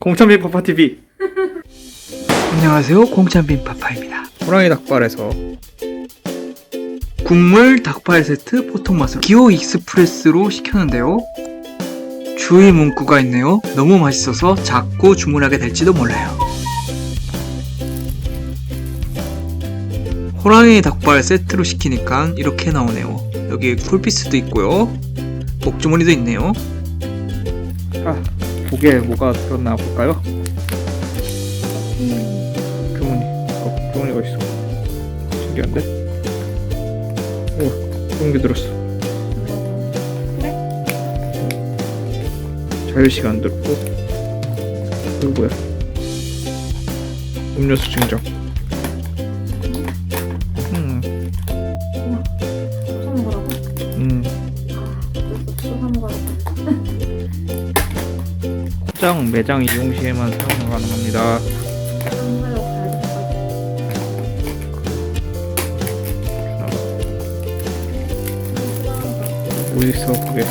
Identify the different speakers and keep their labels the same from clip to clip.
Speaker 1: 공찬비 파파TV
Speaker 2: 안녕하세요. 공찬빈 파파입니다.
Speaker 1: 호랑이 닭발에서.
Speaker 2: 국물 닭발 세트 보통 맛으로 기호 익스프레스로 시켰는데요. 주의 문구가 있네요. 너무 맛있어서 자꾸 주문하게 될지도 몰라요. 호랑이 닭발 세트로 시키니까 이렇게 나오네요. 여기 쿨피스도 있고요. 목주머니도 있네요.
Speaker 1: 아 목에 뭐가 들었나 볼까요? 주머니 어 주머니가 있어. 신기한데? 오 그런 게 들었어. 자유시간 들었고 이거 뭐야? 음료수 증정 포장 매장 이용 시에만 사용 가능합니다. 뭐 있어 그게?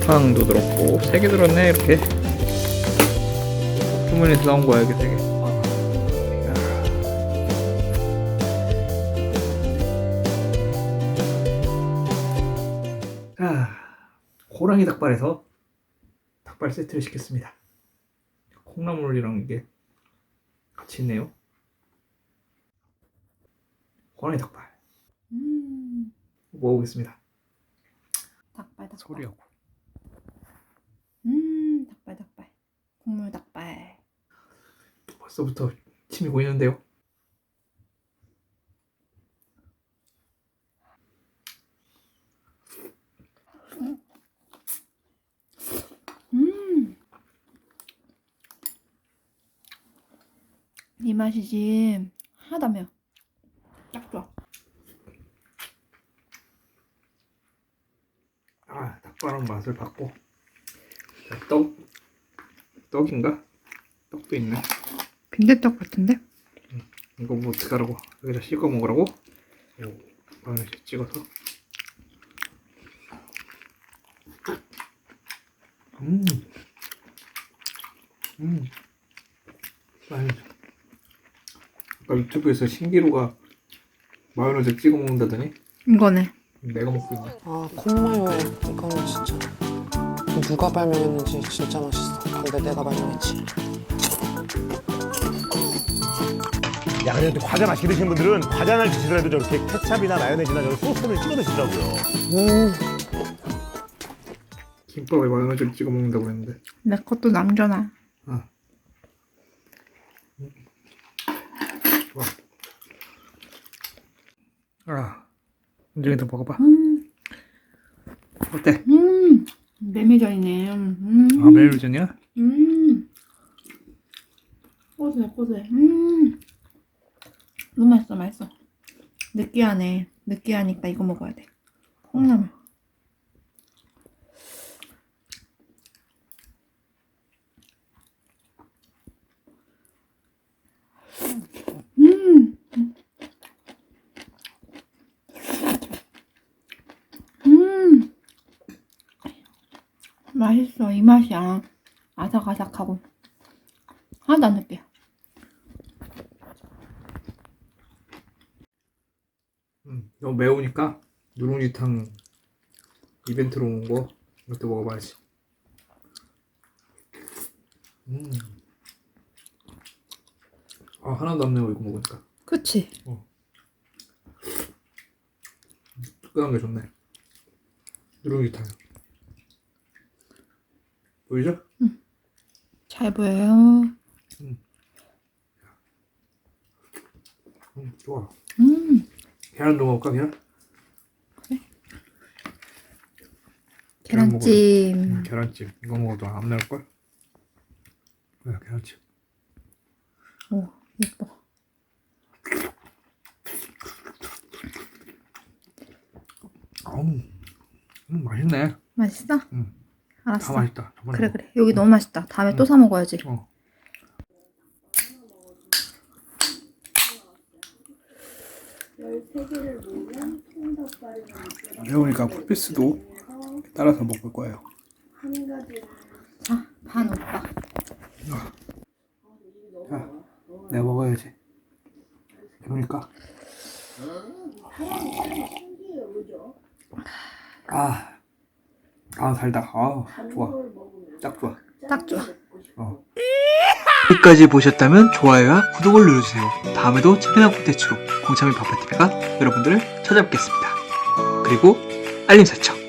Speaker 1: 사탕도 들었고 세 개 들었네 이렇게. 주문에서 나온 거야 이게 세개. 자 호랑이 닭발에서 닭발 세트를 시켰습니다 콩나물이랑 이게 같이 있네요 호랑이 닭발
Speaker 3: 음,
Speaker 1: 먹어보겠습니다
Speaker 3: 닭발 닭발.
Speaker 1: 소리하고
Speaker 3: 음, 닭발 닭발. 국물 닭발.
Speaker 1: 벌써부터 침이 고이는데요.
Speaker 3: 이 맛이지. 하나도 안 매워. 딱 좋아.
Speaker 1: 아, 닭발은 맛을 봤고. 자, 떡. 떡인가? 떡도 있네.
Speaker 3: 빈대떡 같은데?
Speaker 1: 이거 뭐 어떡하라고. 여기다 씻어 먹으라고? 오, 마요네즈 찍어서. 음. 음. 아까 유튜브에서 신기루가 마요네즈 찍어 먹는다더니
Speaker 3: 이거네.
Speaker 1: 내가 먹고 있네.
Speaker 4: 아 콩마요에 이거는 진짜 누가 발명했는지 진짜 맛있어 근데 내가 발명했지
Speaker 5: 야, 근데 또 과자 맛있게 드시는 분들은 과자를 드시더라도 저렇게 케찹이나 마요네즈나 저런 소스를 찍어 드시더라고요.
Speaker 4: 음
Speaker 1: 김밥에 마요네즈를 찍어 먹는다고 했는데.
Speaker 3: 내 것도 남겨놔.
Speaker 1: 좋아. 아, 은정이도 먹어봐.
Speaker 3: 음,
Speaker 1: 어때?
Speaker 3: 음. 메밀전이네. 음.
Speaker 1: 아, 메밀전이야?
Speaker 3: 음. 고소해, 고소해. 음. 너무 맛있어, 맛있어. 느끼하네. 느끼하니까 이거 먹어야 돼. 콩나물. 음. 음. 맛있어. 이 맛이야. 아삭아삭하고. 하나도 안 느껴.
Speaker 1: 음, 너무 매우니까 누룽지탕 이벤트로 온 거 이것도 먹어봐야지. 음. 아, 하나도 안 매워 이거 먹으니까.
Speaker 3: 그치?
Speaker 1: 뜨끈한 게 좋네. 누룽지탕. 보이죠?
Speaker 3: 잘 보여요.
Speaker 1: 음, 좋아.
Speaker 3: 음.
Speaker 1: 계란도 먹을까, 계란?
Speaker 3: 계란찜.
Speaker 1: 음, 계란찜. 이거 먹어도 안 나올걸? 뭐야, 계란찜.
Speaker 3: 오, 예뻐.
Speaker 1: 아우, 음, 맛있네.
Speaker 3: 맛있어?
Speaker 1: 응.
Speaker 3: 알았어.
Speaker 1: 다 맛있다. 저번에
Speaker 3: 그래,
Speaker 1: 먹-
Speaker 3: 그래. 여기 너무 맛있다. 다음에
Speaker 1: 응.
Speaker 3: 또사 먹어야지.
Speaker 1: 어. 매우니까 쿨피스도 따라서 먹을 거예요.
Speaker 3: 자, 반 오빠.
Speaker 1: 자, 내가 먹어야지. 배우니까. 아, 아 달다. 아, 좋아. 딱 좋아.
Speaker 3: 딱 좋아.
Speaker 1: 어.
Speaker 2: 여기까지 보셨다면 좋아요와 구독을 눌러주세요. 다음에도 재미난 콘텐츠로 공차민 바파TV가 여러분들을 찾아뵙겠습니다. 그리고 알림 설정.